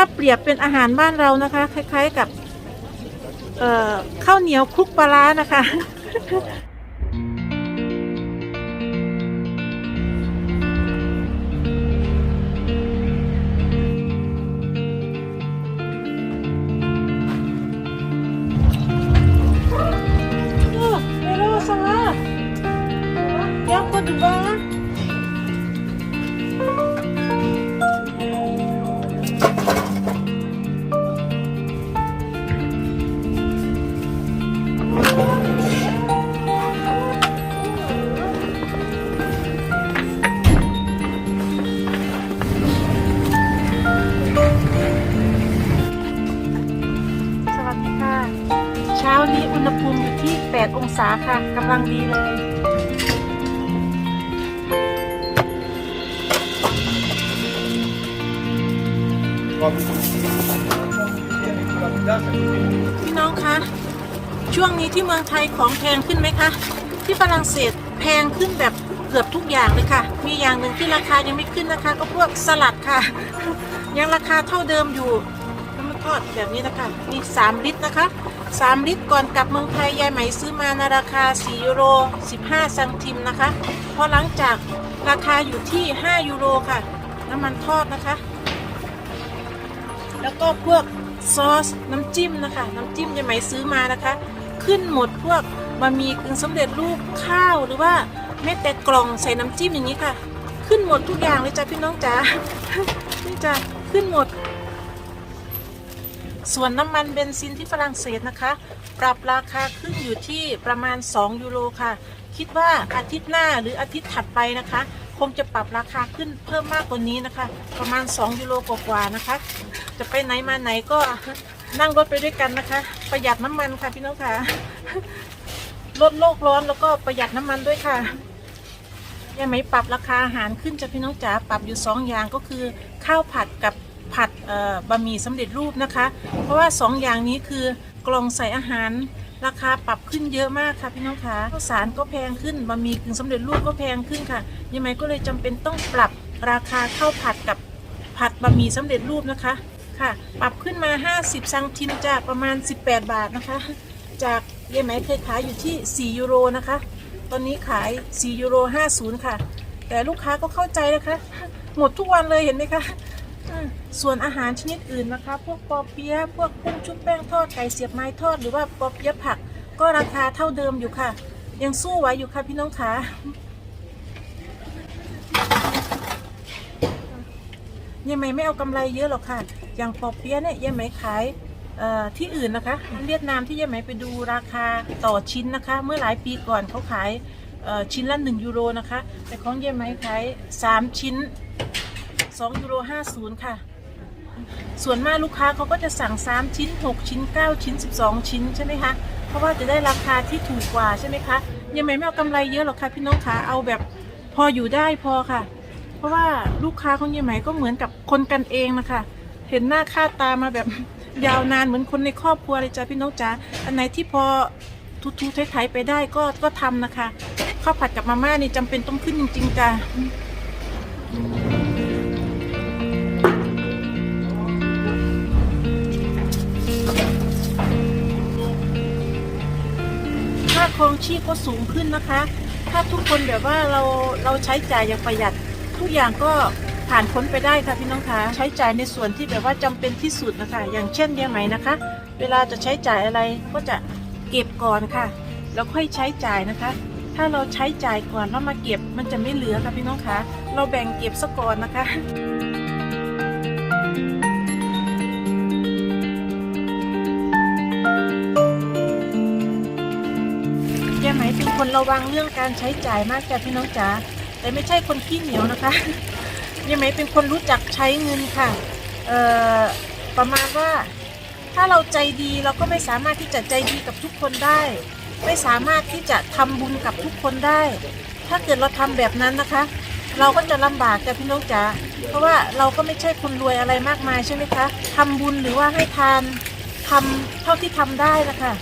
ถ้าเปรียบเป็นอาหารบ้านเรานะคะ คล้าย ๆ กับข้าวเหนียวคลุกปลาร้านะคะ Oh, hello, ça va Il y a un peu de vin ส พี่น้องคะ ช่วงนี้ที่เมืองไทยของแพงขึ้นไหมคะ ที่ฝรั่งเศสแพงขึ้นแบบเกือบทุกอย่างเลยค่ะ มีอย่างหนึ่งที่ราคายังไม่ขึ้นนะคะ ก็พวกสลัดค่ะ ยังราคาเท่าเดิมอยู่น้ำมันทอดแบบนี้นะคะนี่3ลิตรนะคะ 3 ลิตรก่อนกลับเมืองไทยยายไหมซื้อมาในราคา4ยูโร15ซังติมนะคะ พอหลังจากราคาอยู่ที่ 5 ยูโรค่ะ น้ำมันทอดนะคะ แล้วก็พวกซอสน้ำจิ้มนะคะ น้ำจิ้มยายไหมซื้อมานะคะ ขึ้นหมดพวกบะหมี่กึ่งสำเร็จรูปข้าวหรือว่าแม้แต่กล่องใส่น้ำจิ้มอย่างนี้ค่ะ ขึ้นหมดทุกอย่างเลยจ้ะพี่น้องจ๋านี่จ้ะขึ้นหมด ส่วนน้ำมันเบนซินที่ฝรั่งเศสนะคะ ปรับราคาขึ้นอยู่ที่ประมาณ 2 ยูโรค่ะ คิดว่าอาทิตย์หน้าหรืออาทิตย์ถัดไปนะคะ คงจะปรับราคาขึ้นเพิ่มมากกว่านี้นะคะ ประมาณ 2 ยูโรกว่าๆนะคะ จะไปไหนมาไหนก็นั่งรถไปด้วยกันนะคะ ประหยัดน้ำมันค่ะพี่น้องค่ะลดโลกร้อนแล้วก็ประหยัดน้ำมันด้วยค่ะยังไม่ปรับราคาอาหารขึ้นจะพี่น้องจ๋าปรับอยู่สออย่างก็คือ ข้าวผัดกับผัดบะหมี่สำเร็จรูปนะคะ เพราะว่าสออย่างนี้คือกล่องใส่อาหาร ราคาปรับขึ้นเยอะมากค่ะพี่น้องคะข้าวสารก็แพงขึ้นบะหมี่กึ่งสำเร็จรูปก็แพงขึ้นค่ะยังไงก็เลยจำเป็นต้องปรับราคาข้าวผัดกับผัดบะหมี่สำเร็จรูปนะคะค่ะ ปรับขึ้นมา 50ซังทิมจากประมาณ 18 บาทนะคะ จากยายไหมเคยขายอยู่ที่ 4 ยูโรนะคะ ตอนนี้ขาย 4 ยูโร 50 ค่ะ แต่ลูกค้าก็เข้าใจนะคะ หมดทุกวันเลยเห็นไหมคะ ส่วนอาหารชนิดอื่นนะคะ พวกปอเปี๊ยะพวกกุ้งชุบแป้งทอดไก่เสียบไม้ทอดหรือว่าปอเปี๊ยะผัก ก็ราคาเท่าเดิมอยู่ค่ะ ยังสู้ไหวอยู่ค่ะพี่น้องคะยังไม่ไม่เอากำไรเยอะหรอกค่ะ อย่างปอเปี๊ยะเนี่ยยังไม่ขายที่อื่นนะคะเวียดนามที่ยังไม่ไปดูราคาต่อชิ้นนะคะ เมื่อหลายปีก่อนเขาขายชิ้นละ 1 ยูโรนะคะ แต่ของเยไหมขาย3 ชิ้น 2 ยูโร 50 ค่ะ ส่วนมากลูกค้าเขาก็จะสั่ง 3 ชิ้น 6 ชิ้น 9 ชิ้น 12 ชิ้นใช่ไหมคะ เพราะว่าจะได้ราคาที่ถูกกว่าใช่ไหมคะ ยังไม่ไม่เอากำไรเยอะหรอกค่ะพี่น้องคะเอาแบบพออยู่ได้พอค่ะ เพราะว่าลูกค้าของเยไหมก็เหมือนกับคนกันเองนะคะ เห็นหน้าค่าตามาแบบยาวนานเหมือนคนในครอบครัวเลยจ้ะพี่น้องจ๋า อันไหนที่พอทุๆไทยๆไปได้ก็ก็ทำนะคะข้าวผัดกับมาม่านี่จำเป็นต้องขึ้นจริงๆจ้า ครองชีพก็สูงขึ้นนะคะ ถ้าทุกคนแบบว่าเราเราใช้จ่ายอย่างประหยัด ทุกอย่างก็ผ่านพ้นไปได้ค่ะพี่น้องคะใช้จ่ายในส่วนที่แบบว่าจำเป็นที่สุดนะคะ อย่างเช่นเดียไหมนะคะ เวลาจะใช้จ่ายอะไรก็จะเก็บก่อนค่ะ แล้วค่อยใช้จ่ายนะคะ ถ้าเราใช้จ่ายก่อนแล้วมาเก็บมันจะไม่เหลือค่ะพี่น้องคะเราแบ่งเก็บซะก่อนนะคะ คนระวังเรื่องการใช้จ่ายมากจ้ะพี่น้องจ๋าแต่ไม่ใช่คนขี้เหนียวนะคะยายไหมเป็นคนรู้จักใช้เงินค่ะเอ่อประมาณว่าถ้าเราใจดีเราก็ไม่สามารถที่จะใจดีกับทุกคนได้ ไม่สามารถที่จะทำบุญกับทุกคนได้ ถ้าเกิดเราทำแบบนั้นนะคะ เราก็จะลำบากจ้ะพี่น้องจ๋าเพราะว่าเราก็ไม่ใช่คนรวยอะไรมากมายใช่ไหมคะทำบุญหรือว่าให้ทานทำเท่าที่ทำได้นะคะ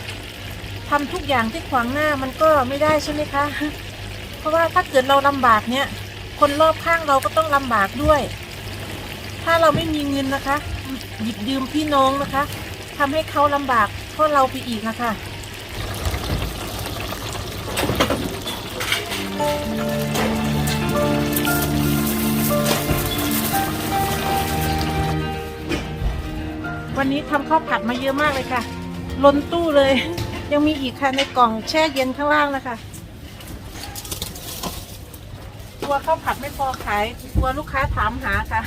ทำทุกอย่างที่ขวางหน้ามันก็ไม่ได้ใช่ไหมคะ เพราะว่าถ้าเกิดเราลำบากเนี่ย คนรอบข้างเราก็ต้องลำบากด้วย ถ้าเราไม่มีเงินนะคะ หยิบยืมพี่น้องนะคะทำให้เขาลำบากเพราะเราไปอีกนะคะวันนี้ทำข้าวผัดมาเยอะมากเลยค่ะ ล้นตู้เลย ยังมีอีกค่ะในกล่องแช่เย็นข้างล่างนะคะกลัวข้าวผัดไม่พอขายกลัวลูกค้าถามหาค่ะ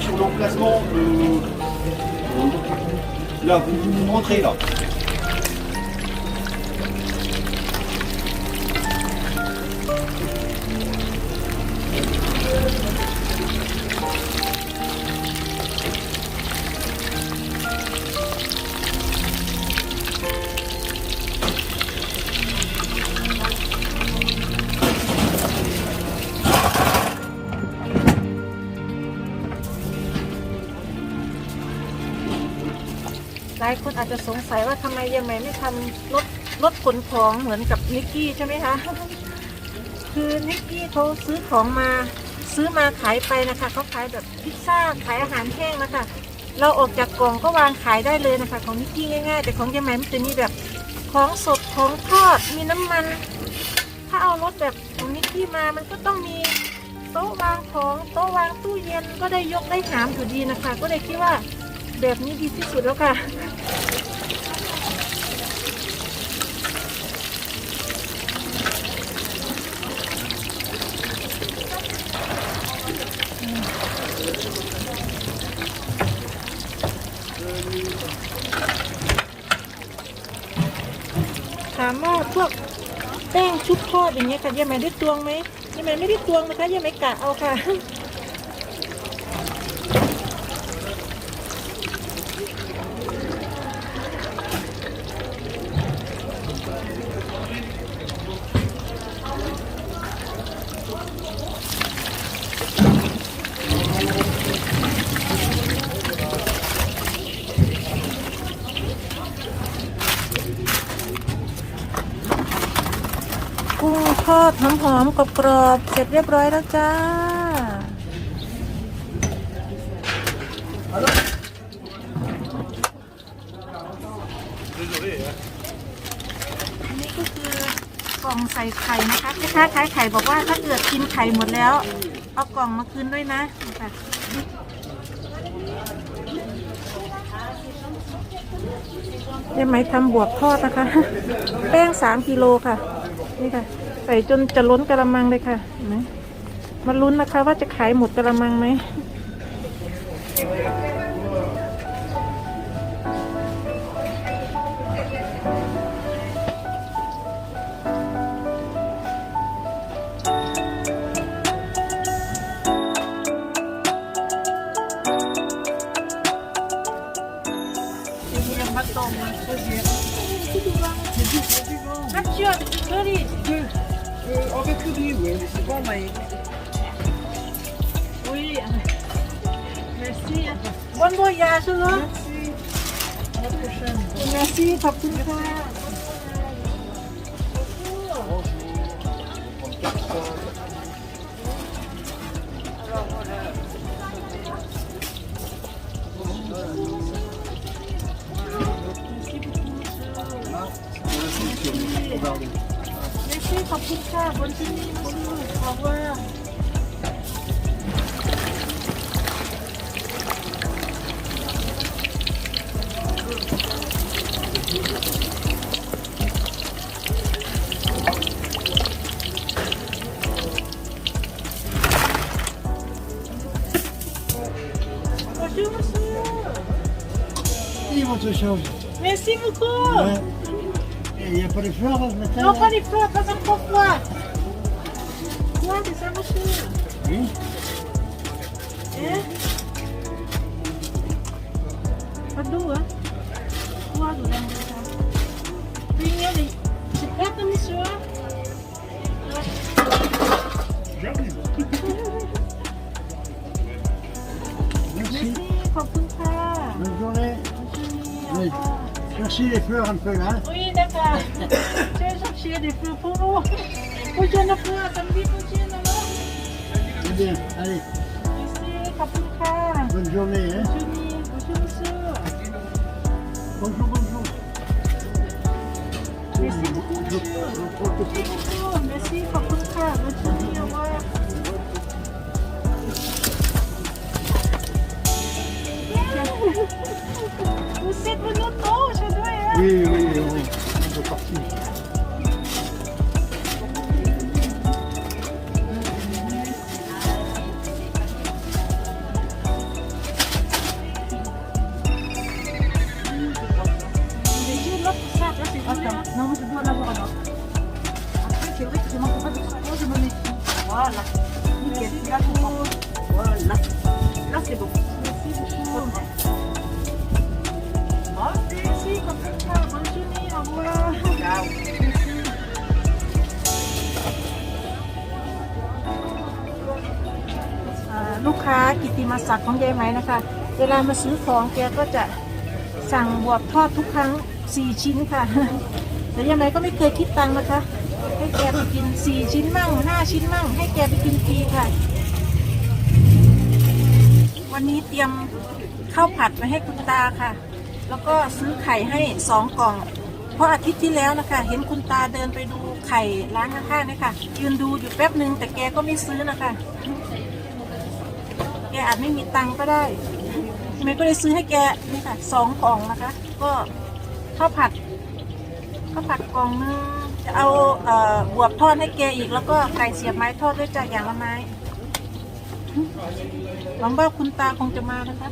sur l'emplacement de... Là, vous, vous rentrez là. จจะสงสัยว่าทำไมยังไม่ไม่ทำรถรถขนของเหมือนกับนิกกี้ใช่ไหมคะ คือนิกกี้เขาซื้อของมาซื้อมาขายไปนะคะเขาขายแบบพิซซ่าขายอาหารแห้งนะคะเราออกจากกล่องก็วางขายได้เลยนะคะ ของนิกกี้ง่ายๆ แต่ของยังไงมันจะมีแบบของสดของทอดมีน้ำมัน ถ้าเอารถแบบของนิกกี้มามันก็ต้องมีโต๊ะวางของโต๊ะวางตู้เย็นก็ได้ยกได้หามอยู่ดีนะคะ ก็เลยคิดว่า แบบนี้ดีที่สุดแล้วค่ะ ถามว่าพวกแป้งชุบทอดอย่างเงี้ยค่ะยังไม่ได้ตวงไหมยังไม่ไม่ได้ตวงนะคะยังไม่กะเอาค่ะ ดหอมๆกรอบๆเสร็จเรียบร้อยแล้วจ้า อันนี้ก็คือกล่องใส่ไข่นะคะแม่ค้าขายไข่บอกว่าถ้าเกิดกินไข่หมดแล้ว เอากล่องมาคืนด้วยนะนี่ค่ะยังไหมทำบวกทอดนะคะ แป้งสามกิโลค่ะ นี่ค่ะ ใส่จนจะล้นกระมังเลยค่ะนไหมมาลุ้นนะคะว่าจะขายหมดกระมังไหม Votre chose. Merci beaucoup. Ouais. Il n'y a pas de fleurs ce matin Non, pas les fleurs, pas encore froid. Quoi, c'est ça, monsieur Oui. Hein les fleurs un peu, hein Oui, d'accord. je vais chercher des fleurs pour vous. Pour je ne fleurs, samedi prochain, alors bien, allez. Hein. Bonjour. Bonjour, bonjour. Merci beaucoup. Bonjour. Bonjour. Voilà. Nickel, là, c'est bon. Voilà. Là, c'est bon. Merci beaucoup. Merci, comme ça, bonne journée, au revoir. Ciao. Merci. อ่าลูกค้ากิติมาศักดิ์ของยายไหมนะคะ เวลามาซื้อของแกก็จะสั่งบวบทอดทุกครั้ง 4 ชิ้นค่ะ แต่ยายไหมก็ไม่เคยคิดตังค์นะคะ ให้แกไปกิน4ชิ้นมั่ง5ชิ้นมั่ง ให้แกไปกินฟรีค่ะ วันนี้เตรียมข้าวผัดมาให้คุณตาค่ะ แล้วก็ซื้อไข่ให้2กล่อง เพราะอาทิตย์ที่แล้วนะคะ เห็นคุณตาเดินไปดูไข่ร้านข้างๆนี่ค่ะยืนดูอยู่แป๊บหนึ่งแต่แกก็ไม่ซื้อนะคะ แกอาจไม่มีตังก็ได้แม่ก็เลยซื้อให้แกนี่ค่ะสองกล่องนะคะ ก็ข้าวผัดข้าวผัดกล่องนึง จะเอาเอ่อบวบทอดให้แกอีกแล้วก็ไก่เสียบไม้ทอดด้วยจ้ะอย่างละไม้หวังว่าคุณตาคงจะมานะคะ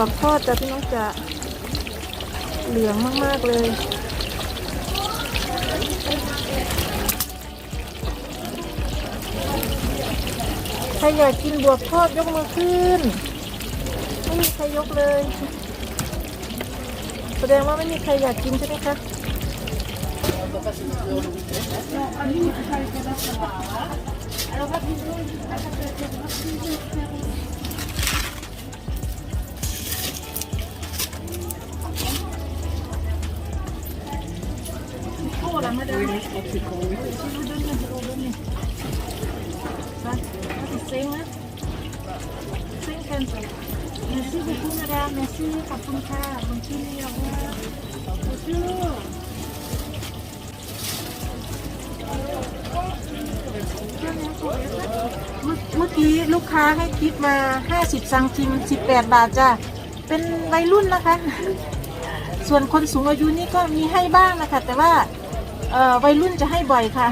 วบทอดจ้ะพี่น้องจะเหลืองมาก ๆ เลย ใครอยากกินบวบทอดยกมือขึ้น ไม่มีใครยกเลย แสดงว่าไม่มีใครอยากกินใช่ไหมคะ Oh, la madame. Oui, je crois que c'est pour lui. Merci beaucoup, madame. Merci. ขอบคุณค่ะ ขอบคุณที่เอาไว้ bonjour เมื่อเมื่อกี้ลูกค้าให้ทิปมา 50 ซังจิม 18 บาทจ้ะ เป็นวัยรุ่นนะคะ ส่วนคนสูงอายุนี่ก็มีให้บ้างนะคะ แต่ว่า เอ่อวัยรุ่นจะให้บ่อยค่ะ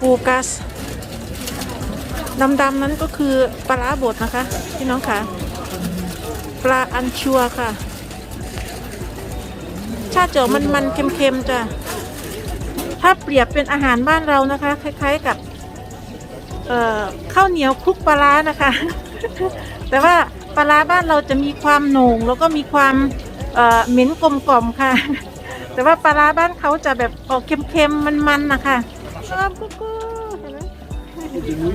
ปูกัสดำๆนั้นก็คือปลาบดนะคะ พี่น้องค่ะ ปลาอันชัวค่ะ ชาเจ๋อมันมันๆเค็มๆจ้ะ ถ้าเปรียบเป็นอาหารบ้านเรานะคะ คล้าย ๆกับข้าวเหนียวคลุกปลาร้านะคะ แต่ว่าปลาร้าบ้านเราจะมีความโหน่งแล้วก็มีความเเหม็นกลมกล่อมค่ะ แต่ว่าปลาร้าบ้านเขาจะแบบออกเค็มๆมันๆนะคะชอบกุ๊กเห็นไหม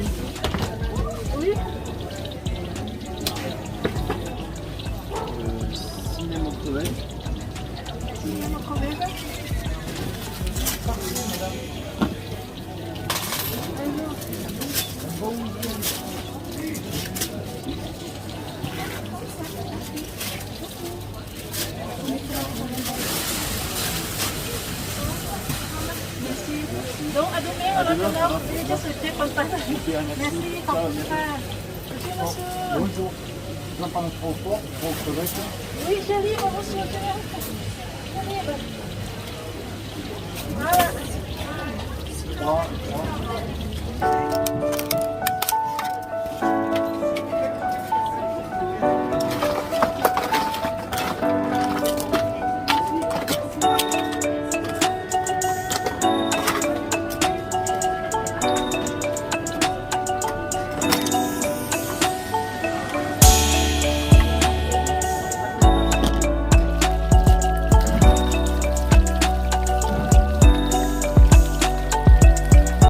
qu'on passe. Merci, ขอบคุณค่ะ Merci, monsieur. Bonjour. Je prends un transport pour crevettes. Oui, chérie, bonjour, โอ้โ